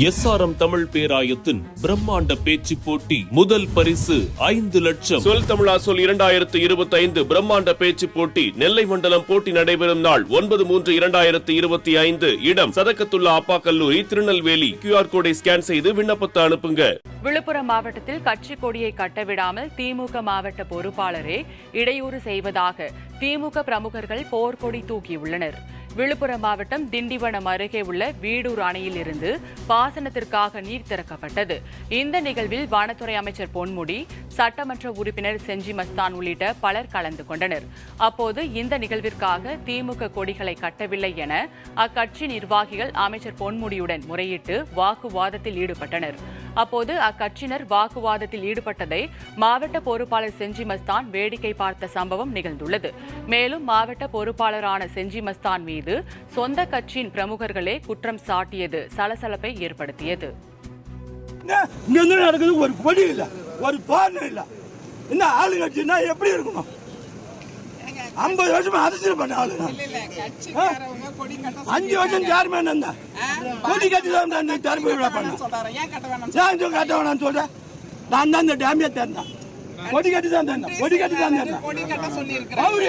SRM Tamil பேராயத்தின் பிரம்மாண்ட பேச்சு போட்டி முதல் பரிசு ஐந்து லட்சம். சொல் தமிழா சொல் இரண்டாயிரத்து இருபத்தி ஐந்து பிரம்மாண்ட பேச்சு போட்டி நெல்லை மண்டலம் போட்டி நடைபெறும் நாள் ஒன்பது மூன்று இரண்டாயிரத்து இருபத்தி ஐந்து. இடம் சதக்கத்துல்லா அப்பா கல்லூரி திருநெல்வேலி கியூஆர் கோடை ஸ்கேன் செய்து விண்ணப்பத்தை அனுப்புங்க. விழுப்புரம் மாவட்டத்தில் கட்சி கொடியை கட்டவிடாமல் திமுக மாவட்ட பொறுப்பாளரே இடையூறு செய்வதாக திமுக பிரமுகர்கள் போர்க்கொடி தூக்கியுள்ளனர். விழுப்புரம் மாவட்டம் திண்டிவனம் அருகே உள்ள வீடூர் அணையில் இருந்து பாசனத்திற்காக நீர் திறக்கப்பட்டது. இந்த நிகழ்வில் வனத்துறை அமைச்சர் பொன்முடி சட்டமன்ற உறுப்பினர் செஞ்சி மஸ்தான் உள்ளிட்ட பலர் கலந்து கொண்டனர். அப்போது இந்த நிகழ்விற்காக திமுக கொடிகளை கட்டவில்லை என அக்கட்சி நிர்வாகிகள் அமைச்சர் பொன்முடியுடன் முறையிட்டு வாக்குவாதத்தில் ஈடுபட்டனர். அப்போது அக்கட்சியினர் வாக்குவாதத்தில் ஈடுபட்டதை மாவட்ட பொறுப்பாளர் செஞ்சி மஸ்தான் வேடிக்கை பார்த்த சம்பவம் நிகழ்ந்துள்ளது. மேலும் மாவட்ட பொறுப்பாளரான செஞ்சி மஸ்தான் மீது சொந்த கட்சியின் பிரமுகர்களே குற்றம் சாட்டியது சலசலப்பை ஏற்படுத்தியது. இங்க நடக்குது ஒரு கொடி இல்ல ஒரு தோரணம் இல்ல. என்ன ஆளுங்கட்சின்னா எப்படி இருக்கணும் ஐம்பது வருஷமா அரசியல் பண்ண ஆளுங்க. இல்ல கட்சிக்காரவங்க கொடி கட்ட அஞ்சு வருஷம் சேர்மேன் இருந்தேன் கொடி கட்டி தான் திறமை விழா பண்ணேன் கட்ட வேணாம் சொல்றேன் நான் தான் இந்த டேமே திறந்தேன் கொடி கட்டி தான் திறந்தேன் கொடி கட்டி தான் திறந்தேன் கொடி கட்ட சொல்லி அவரு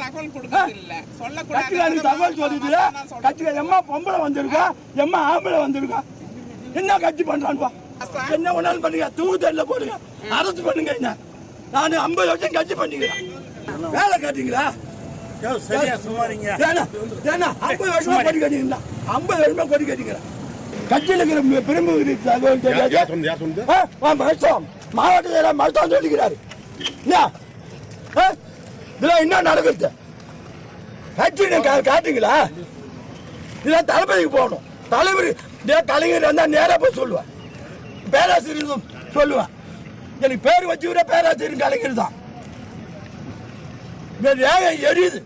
தகவல் கொடுக்கறது இல்ல. சொல்லக்கூடாது. கட்சிக்காரருக்கு தகவல் சொல்லிட்டு கட்சிக்கார எம்மா பொம்பளை வந்திருக்கா? எம்மா ஆம்பளை வந்திருக்கா? என்ன கட்சி பண்றான்பா? என்ன ஒன்னாலும் பண்ணுங்க. தூக்குதல்ல போடுங்க. அரசு பண்ணுங்க என்ன? நான் ஐம்பது வருஷம் கட்சி பண்ணிக்கிறேன். வேலை காட்டுங்களா ஐம்பது வருஷமா கொடி கட்டிங்களா ஐம்பது வருஷமா கொடி கட்டிக்கிறேன். கட்சியில் இருக்கிற பெரும்பு தகவல் தெரியாது யார் எல்லாம் ஆ, மருத்துவம் சொல்லிக்கிறாரு இதெல்லாம் என்ன நடக்குது? கட்சி கா- காட்டுங்களா? இதெல்லாம் தளபதிக்கு போகணும். தலைவர் கலைஞர் வந்தால் நேராக போய் சொல்லுவேன் பேராசிரியர் சொல்லுவேன் எனக்கு பேர் வச்சு விட பேராசிரியர் கலைஞர் தான். இந்த எரியுது.